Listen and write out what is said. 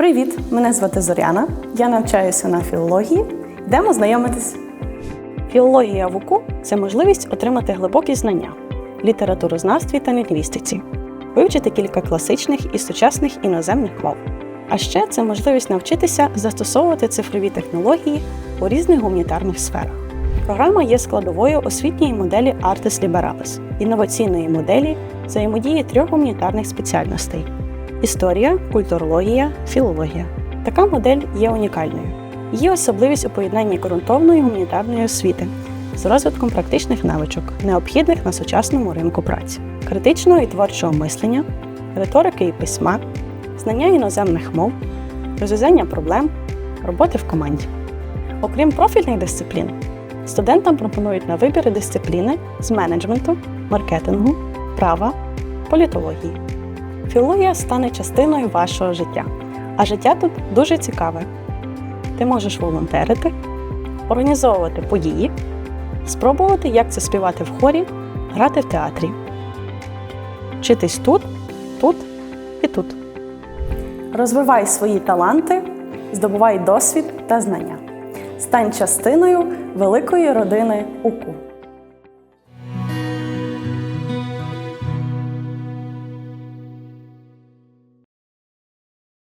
Привіт! Мене звати Зоряна. Я навчаюся на філології. Йдемо знайомитись. Філологія в УКУ це можливість отримати глибокі знання літературознавстві та лінгвістиці, вивчити кілька класичних і сучасних іноземних мов. А ще це можливість навчитися застосовувати цифрові технології у різних гуманітарних сферах. Програма є складовою освітньої моделі Artis Liberalis, інноваційної моделі взаємодії трьох гуманітарних спеціальностей: історія, культурологія, філологія. Така модель є унікальною. Її особливість у поєднанні ґрунтовної гуманітарної освіти з розвитком практичних навичок, необхідних на сучасному ринку праці, критичного і творчого мислення, риторики і письма, знання іноземних мов, розв'язання проблем, роботи в команді. Окрім профільних дисциплін, студентам пропонують на вибір дисципліни з менеджменту, маркетингу, права, політології. Філологія стане частиною вашого життя, а життя тут дуже цікаве. Ти можеш волонтерити, організовувати події, спробувати, як це співати в хорі, грати в театрі. Вчитись тут, тут і тут. Розвивай свої таланти, здобувай досвід та знання. Стань частиною великої родини УКУ.